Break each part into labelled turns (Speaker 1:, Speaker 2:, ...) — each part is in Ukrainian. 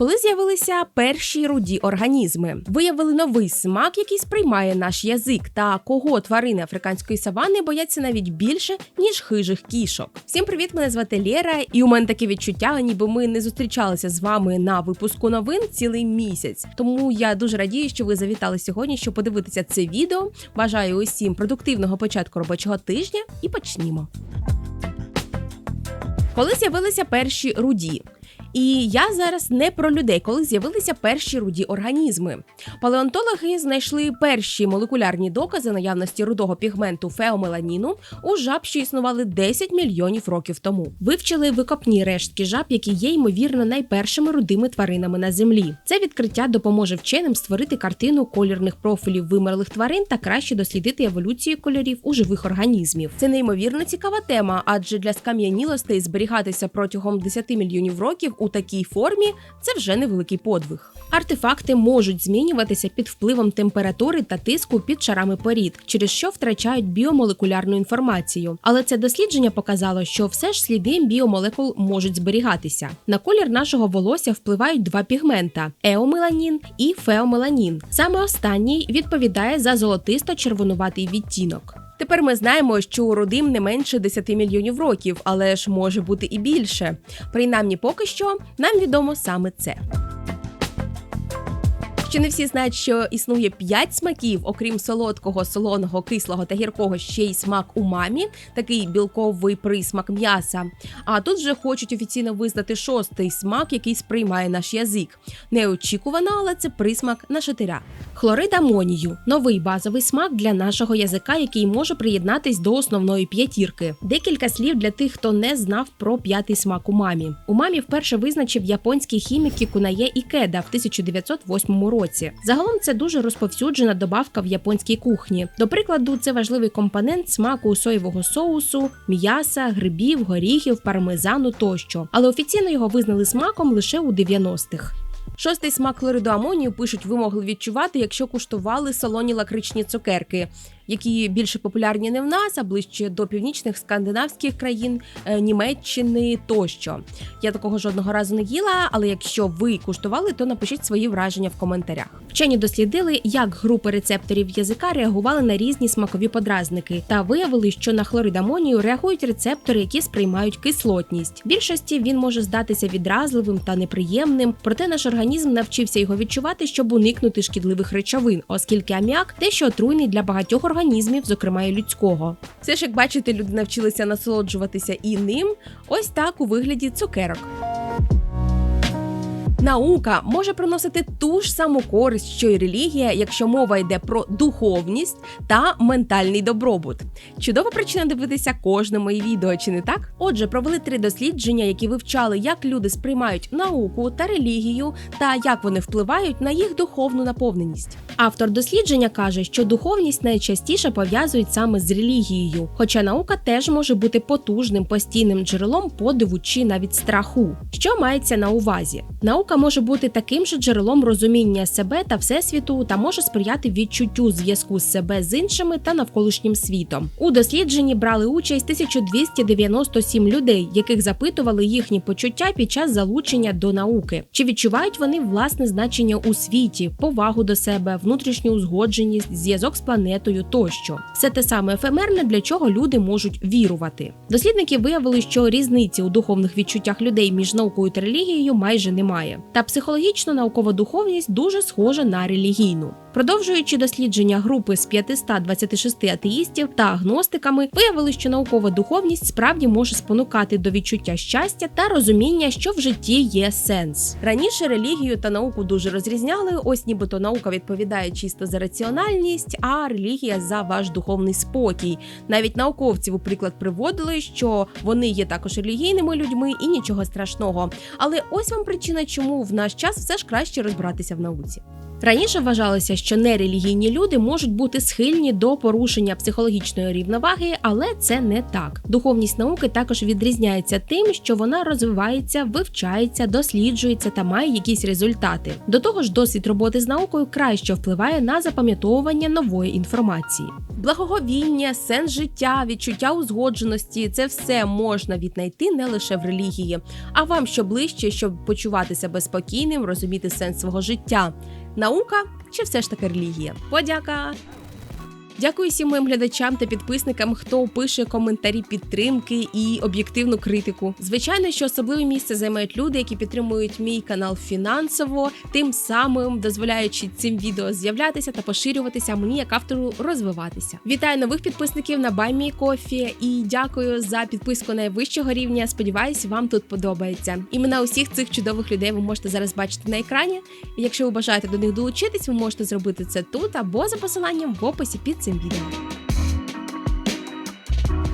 Speaker 1: Коли з'явилися перші руді організми, виявили новий смак, який сприймає наш язик, та кого тварини африканської савани бояться навіть більше ніж хижих кішок. Всім привіт! Мене звати Лєра, і у мене таке відчуття, ніби ми не зустрічалися з вами на випуску новин цілий місяць. Тому я дуже радію, що ви завітали сьогодні, щоб подивитися це відео. Бажаю усім продуктивного початку робочого тижня і почнімо. Коли з'явилися перші руді. І я зараз не про людей, коли з'явилися перші руді організми. Палеонтологи знайшли перші молекулярні докази наявності рудого пігменту феомеланіну у жаб, що існували 10 мільйонів років тому. Вивчили викопні рештки жаб, які є ймовірно найпершими рудими тваринами на землі. Це відкриття допоможе вченим створити картину колірних профілів вимерлих тварин та краще дослідити еволюцію кольорів у живих організмів. Це неймовірно цікава тема, адже для скам'янілостей зберігатися протягом 10 мільйонів років у такій формі це вже невеликий подвиг. Артефакти можуть змінюватися під впливом температури та тиску під шарами порід, через що втрачають біомолекулярну інформацію. Але це дослідження показало, що все ж сліди біомолекул можуть зберігатися. На колір нашого волосся впливають два пігмента еомеланін і феомеланін. Саме останній відповідає за золотисто-червонуватий відтінок. Тепер ми знаємо, що родим не менше 10 мільйонів років, але ж може бути і більше. Принаймні, поки що нам відомо саме це. Ще не всі знають, що існує 5 смаків, окрім солодкого, солоного, кислого та гіркого, ще й смак умамі, такий білковий присмак м'яса. А тут вже хочуть офіційно визнати шостий смак, який сприймає наш язик. Неочікувано, але це присмак нашатиря. Хлорид амонію новий базовий смак для нашого язика, який може приєднатись до основної п'ятірки. Декілька слів для тих, хто не знав про п'ятий смак умамі. Умамі вперше визначив японський хімік Кікунає Ікеда в 1908 році році. Загалом це дуже розповсюджена добавка в японській кухні. До прикладу, це важливий компонент смаку соєвого соусу, м'яса, грибів, горіхів, пармезану тощо. Але офіційно його визнали смаком лише у 90-х. Шостий смак хлориду амонію пишуть, ви могли відчувати, якщо куштували солоні лакричні цукерки які більше популярні не в нас, а ближче до північних скандинавських країн, е, Німеччини тощо. Я такого жодного разу не їла, але якщо ви куштували, то напишіть свої враження в коментарях. Вчені дослідили, як групи рецепторів язика реагували на різні смакові подразники, та виявили, що на хлорид амонію реагують рецептори, які сприймають кислотність. Більшості він може здатися відразливим та неприємним, проте наш організм навчився його відчувати, щоб уникнути шкідливих речовин, оскільки аміак дещо отруйний для багатьох організмів організмів, зокрема і людського. Все ж як бачите, люди навчилися насолоджуватися і ним, ось так у вигляді цукерок. Наука може приносити ту ж саму користь, що й релігія, якщо мова йде про духовність та ментальний добробут. Чудова причина дивитися кожне моє відео, чи не так? Отже, провели три дослідження, які вивчали, як люди сприймають науку та релігію, та як вони впливають на їх духовну наповненість. Автор дослідження каже, що духовність найчастіше пов'язують саме з релігією, хоча наука теж може бути потужним постійним джерелом подиву чи навіть страху. Що мається на увазі? Наука Наука може бути таким же джерелом розуміння себе та всесвіту та може сприяти відчуттю зв'язку з себе з іншими та навколишнім світом. У дослідженні брали участь 1297 людей, яких запитували їхні почуття під час залучення до науки. Чи відчувають вони власне значення у світі, повагу до себе, внутрішню узгодженість, зв'язок з планетою тощо? Все те саме ефемерне, для чого люди можуть вірувати. Дослідники виявили, що різниці у духовних відчуттях людей між наукою та релігією майже немає. Та психологічно наукова духовність дуже схожа на релігійну. Продовжуючи дослідження групи з 526 атеїстів та агностиками, виявили, що наукова духовність справді може спонукати до відчуття щастя та розуміння, що в житті є сенс. Раніше релігію та науку дуже розрізняли. Ось нібито наука відповідає чисто за раціональність, а релігія за ваш духовний спокій. Навіть науковців у приклад приводили, що вони є також релігійними людьми і нічого страшного. Але ось вам причина, чому в наш час все ж краще розбиратися в науці. Раніше вважалося, що нерелігійні люди можуть бути схильні до порушення психологічної рівноваги, але це не так. Духовність науки також відрізняється тим, що вона розвивається, вивчається, досліджується та має якісь результати. До того ж, досвід роботи з наукою краще впливає на запам'ятовування нової інформації. Благоговіння, сенс життя, відчуття узгодженості це все можна віднайти не лише в релігії, а вам що ближче, щоб почувати себе спокійним, розуміти сенс свого життя. Наука чи все ж таки релігія? Подяка! Дякую всім моїм глядачам та підписникам, хто пише коментарі підтримки і об'єктивну критику. Звичайно, що особливе місце займають люди, які підтримують мій канал фінансово, тим самим дозволяючи цим відео з'являтися та поширюватися мені як автору розвиватися. Вітаю нових підписників на Баймі Кофі і дякую за підписку найвищого рівня. Сподіваюсь, вам тут подобається. Імена усіх цих чудових людей ви можете зараз бачити на екрані. Якщо ви бажаєте до них долучитись, ви можете зробити це тут або за посиланням в описі під цим відео.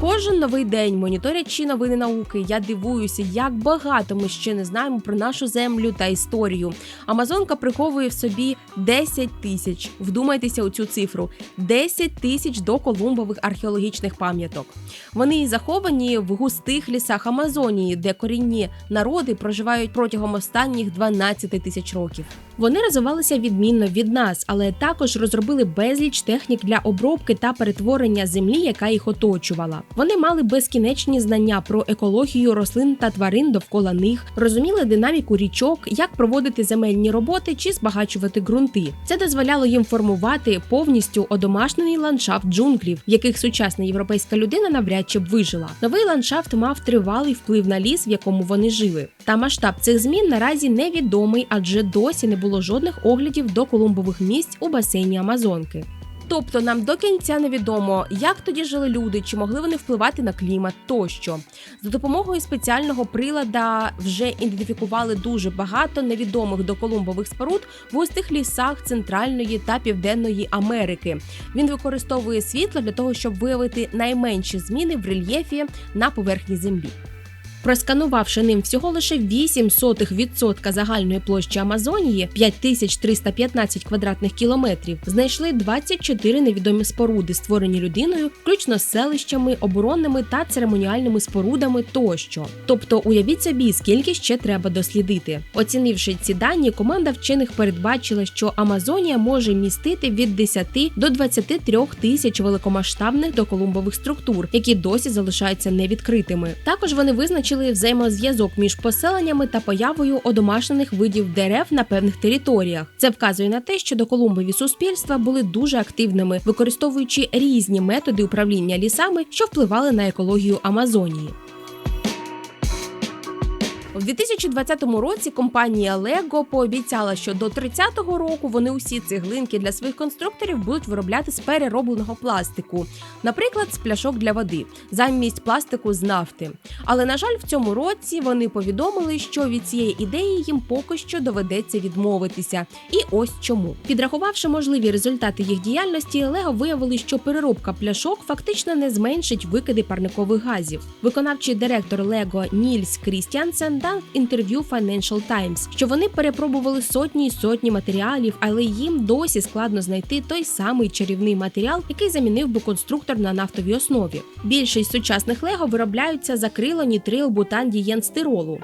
Speaker 1: Кожен новий день, моніторячи новини науки, я дивуюся, як багато ми ще не знаємо про нашу землю та історію. Амазонка приховує в собі 10 тисяч. Вдумайтеся у цю цифру: 10 тисяч доколумбових археологічних пам'яток. Вони заховані в густих лісах Амазонії, де корінні народи проживають протягом останніх 12 тисяч років. Вони розвивалися відмінно від нас, але також розробили безліч технік для обробки та перетворення землі, яка їх оточувала. Вони мали безкінечні знання про екологію рослин та тварин довкола них, розуміли динаміку річок, як проводити земельні роботи чи збагачувати ґрунти. Це дозволяло їм формувати повністю одомашнений ландшафт джунглів, в яких сучасна європейська людина навряд чи б вижила. Новий ландшафт мав тривалий вплив на ліс, в якому вони жили. Та масштаб цих змін наразі невідомий, адже досі не було жодних оглядів до колумбових місць у басейні Амазонки. Тобто нам до кінця невідомо, як тоді жили люди, чи могли вони впливати на клімат тощо. За допомогою спеціального прилада вже ідентифікували дуже багато невідомих до колумбових споруд в густих лісах Центральної та Південної Америки. Він використовує світло для того, щоб виявити найменші зміни в рельєфі на поверхні землі. Просканувавши ним всього лише 8 сотих відсотка загальної площі Амазонії 5315 квадратних кілометрів, знайшли 24 невідомі споруди, створені людиною, включно з селищами, оборонними та церемоніальними спорудами тощо. Тобто, уявіть собі, скільки ще треба дослідити. Оцінивши ці дані, команда вчених передбачила, що Амазонія може містити від 10 до 23 тисяч великомасштабних доколумбових структур, які досі залишаються невідкритими. Також вони визначили визначили взаємозв'язок між поселеннями та появою одомашнених видів дерев на певних територіях. Це вказує на те, що до Колумбові суспільства були дуже активними, використовуючи різні методи управління лісами, що впливали на екологію Амазонії. У 2020 році компанія Lego пообіцяла, що до 30-го року вони усі цеглинки для своїх конструкторів будуть виробляти з переробленого пластику, наприклад, з пляшок для води, замість пластику з нафти. Але на жаль, в цьому році вони повідомили, що від цієї ідеї їм поки що доведеться відмовитися. І ось чому, підрахувавши можливі результати їх діяльності, Lego виявили, що переробка пляшок фактично не зменшить викиди парникових газів. Виконавчий директор Lego Нільс Крістіансен дав інтерв'ю Financial Times, що вони перепробували сотні й сотні матеріалів, але їм досі складно знайти той самий чарівний матеріал, який замінив би конструктор на нафтовій основі. Більшість сучасних лего виробляються з акрило, нітрил, бутан, дієн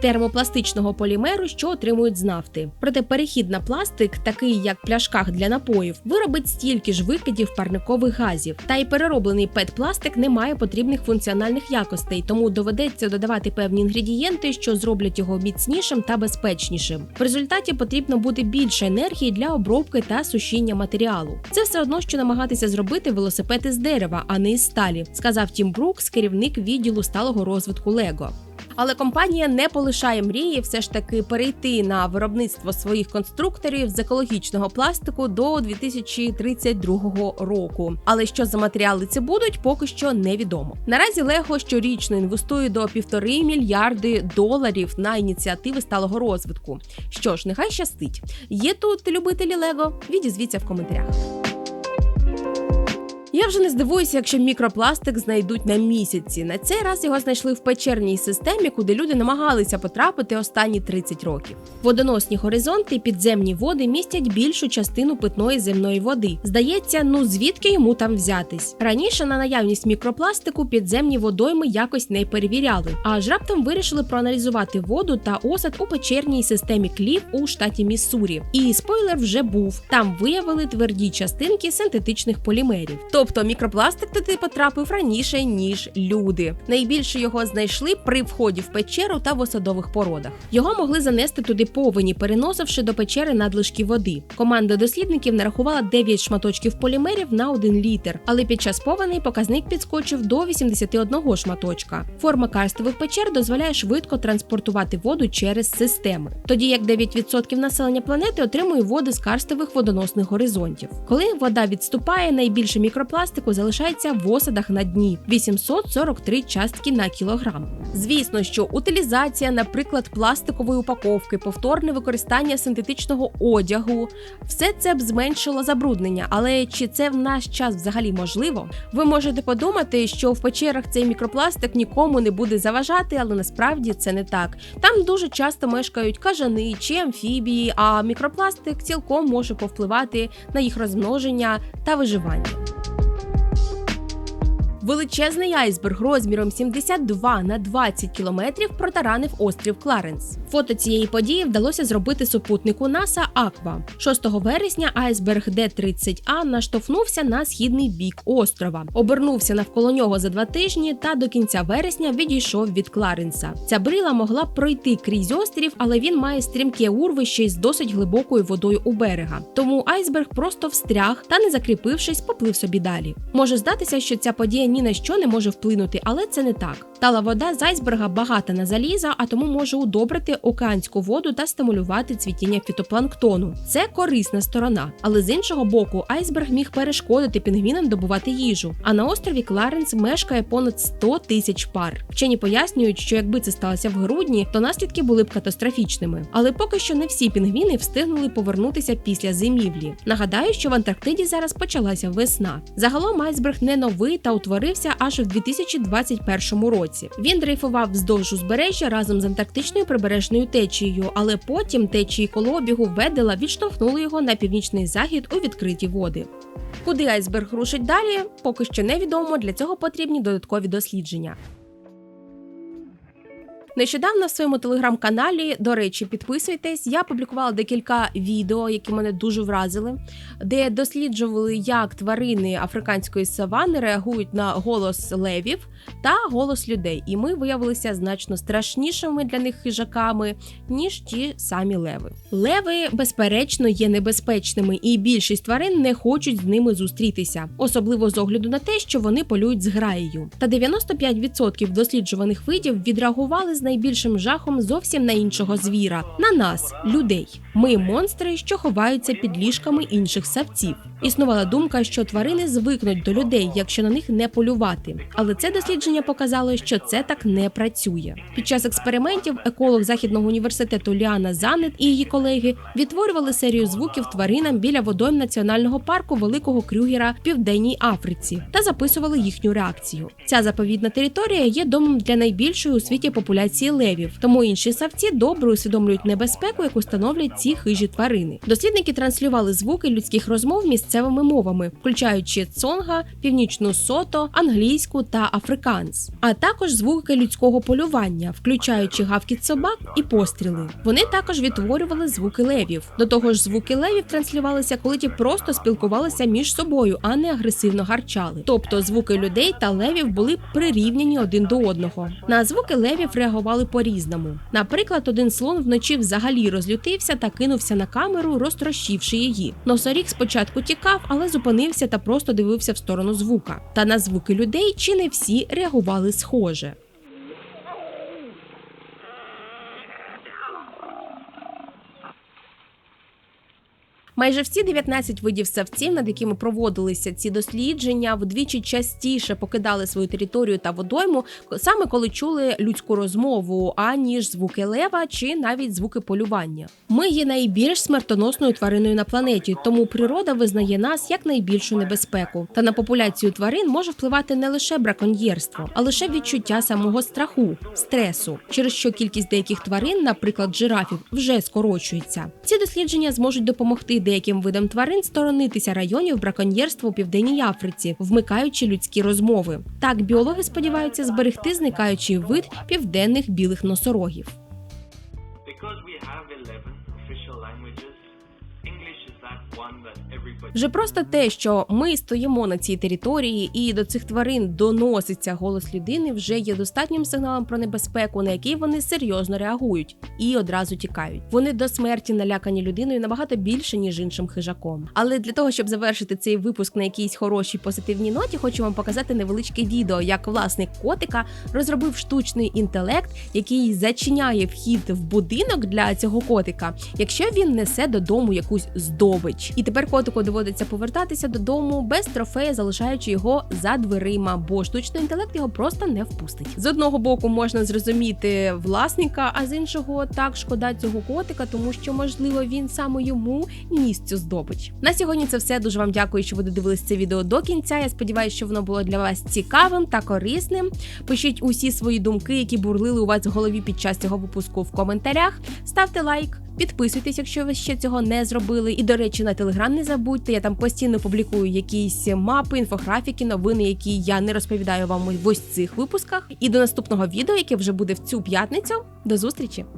Speaker 1: термопластичного полімеру, що отримують з нафти. Проте перехід на пластик, такий як в пляшках для напоїв, виробить стільки ж викидів парникових газів. Та й перероблений пет-пластик не має потрібних функціональних якостей, тому доведеться додавати певні інгредієнти, що зроблять роблять його міцнішим та безпечнішим. В результаті потрібно буде більше енергії для обробки та сушіння матеріалу. Це все одно, що намагатися зробити велосипед із дерева, а не із сталі, сказав Тім Брукс, керівник відділу сталого розвитку Лего. Але компанія не полишає мрії все ж таки перейти на виробництво своїх конструкторів з екологічного пластику до 2032 року. Але що за матеріали це будуть, поки що невідомо. Наразі Лего щорічно інвестує до півтори мільярди доларів на ініціативи сталого розвитку. Що ж, нехай щастить. Є тут любителі Лего? Відізвіться в коментарях. Я вже не здивуюся, якщо мікропластик знайдуть на місяці. На цей раз його знайшли в печерній системі, куди люди намагалися потрапити останні 30 років. Водоносні горизонти і підземні води містять більшу частину питної земної води. Здається, ну звідки йому там взятись? Раніше на наявність мікропластику підземні водойми якось не перевіряли, аж раптом вирішили проаналізувати воду та осад у печерній системі клів у штаті Міссурі. І спойлер вже був: там виявили тверді частинки синтетичних полімерів. Тобто мікропластик туди потрапив раніше ніж люди. Найбільше його знайшли при вході в печеру та в осадових породах. Його могли занести туди повені, переносивши до печери надлишки води. Команда дослідників нарахувала 9 шматочків полімерів на 1 літр, але під час повеней показник підскочив до 81 шматочка. Форма карстових печер дозволяє швидко транспортувати воду через системи, тоді як 9% населення планети отримує води з карстових водоносних горизонтів. Коли вода відступає, найбільше мікропластику залишається в осадах на дні 843 частки на кілограм. Звісно, що утилізація, наприклад, пластикової упаковки, повторне використання синтетичного одягу, все це б зменшило забруднення. Але чи це в наш час взагалі можливо? Ви можете подумати, що в печерах цей мікропластик нікому не буде заважати, але насправді це не так. Там дуже часто мешкають кажани чи амфібії, а мікропластик цілком може повпливати на їх розмноження та виживання. Величезний айсберг розміром 72 на 20 кілометрів протаранив острів Кларенс. Фото цієї події вдалося зробити супутнику НАСА Аква. 6 вересня айсберг Д-30А наштовхнувся на східний бік острова, обернувся навколо нього за два тижні та до кінця вересня відійшов від Кларенса. Ця брила могла пройти крізь острів, але він має стрімке урвище з досить глибокою водою у берега. Тому айсберг просто встряг та, не закріпившись, поплив собі далі. Може здатися, що ця подія ні на що не може вплинути, але це не так. Тала вода з айсберга багата на заліза, а тому може удобрити океанську воду та стимулювати цвітіння фітопланктону. Це корисна сторона. Але з іншого боку, айсберг міг перешкодити пінгвінам добувати їжу. А на острові Кларенс мешкає понад 100 тисяч пар. Вчені пояснюють, що якби це сталося в грудні, то наслідки були б катастрофічними. Але поки що не всі пінгвіни встигнули повернутися після зимівлі. Нагадаю, що в Антарктиді зараз почалася весна. Загалом айсберг не новий та утворився аж в 2021 році. Він дрейфував вздовж узбережжя разом з антарктичною прибережною течією, але потім течії колообігу Ведела відштовхнули його на північний захід у відкриті води. Куди айсберг рушить далі, поки що невідомо. Для цього потрібні додаткові дослідження. Нещодавно в своєму телеграм-каналі, до речі, підписуйтесь. Я публікувала декілька відео, які мене дуже вразили, де досліджували, як тварини африканської савани реагують на голос левів та голос людей. І ми виявилися значно страшнішими для них хижаками, ніж ті самі леви. Леви, безперечно, є небезпечними, і більшість тварин не хочуть з ними зустрітися, особливо з огляду на те, що вони полюють з граєю. Та 95% досліджуваних видів відреагували з найбільшим жахом зовсім на іншого звіра на нас, людей. Ми монстри, що ховаються під ліжками інших савців. Існувала думка, що тварини звикнуть до людей, якщо на них не полювати. Але це дослідження показало, що це так не працює. Під час експериментів еколог західного університету Ліана Занет і її колеги відтворювали серію звуків тваринам біля водойм національного парку Великого Крюгера в Південній Африці та записували їхню реакцію. Ця заповідна територія є домом для найбільшої у світі популяції левів, тому інші савці добре усвідомлюють небезпеку, яку становлять ці хижі тварини. Дослідники транслювали звуки людських розмов місцевими мовами, включаючи цонга, північну сото, англійську та африканс, а також звуки людського полювання, включаючи гавкіт собак і постріли. Вони також відтворювали звуки левів. До того ж, звуки левів транслювалися, коли ті просто спілкувалися між собою, а не агресивно гарчали. Тобто звуки людей та левів були прирівняні один до одного. На звуки левів реагували по-різному. Наприклад, один слон вночі взагалі розлютився та кинувся на камеру, розтрощивши її. Носоріг спочатку тікав, але зупинився та просто дивився в сторону звука. Та на звуки людей чи не всі реагували схоже. Майже всі 19 видів савців, над якими проводилися ці дослідження, вдвічі частіше покидали свою територію та водойму, саме коли чули людську розмову, аніж звуки лева чи навіть звуки полювання. Ми є найбільш смертоносною твариною на планеті, тому природа визнає нас як найбільшу небезпеку. Та на популяцію тварин може впливати не лише браконьєрство, а лише відчуття самого страху, стресу, через що кількість деяких тварин, наприклад, жирафів, вже скорочується. Ці дослідження зможуть допомогти деяким видам тварин сторонитися районів браконьєрства у південній Африці, вмикаючи людські розмови. Так біологи сподіваються зберегти зникаючий вид південних білих носорогів. Вже просто те, що ми стоїмо на цій території, і до цих тварин доноситься голос людини, вже є достатнім сигналом про небезпеку, на який вони серйозно реагують і одразу тікають. Вони до смерті налякані людиною набагато більше ніж іншим хижаком. Але для того, щоб завершити цей випуск на якійсь хорошій позитивній ноті, хочу вам показати невеличке відео, як власник котика розробив штучний інтелект, який зачиняє вхід в будинок для цього котика, якщо він несе додому якусь здобич. І тепер котику доводиться повертатися додому без трофея, залишаючи його за дверима, бо штучний інтелект його просто не впустить. З одного боку можна зрозуміти власника, а з іншого так шкода цього котика, тому що можливо він саме йому ніс цю здобич. На сьогодні це все. Дуже вам дякую, що ви додивились це відео до кінця. Я сподіваюся, що воно було для вас цікавим та корисним. Пишіть усі свої думки, які бурлили у вас в голові під час цього випуску в коментарях. Ставте лайк. Підписуйтесь, якщо ви ще цього не зробили. І до речі, на телеграм не забудьте. Я там постійно публікую якісь мапи, інфографіки, новини, які я не розповідаю вам в ось цих випусках. І до наступного відео, яке вже буде в цю п'ятницю. До зустрічі!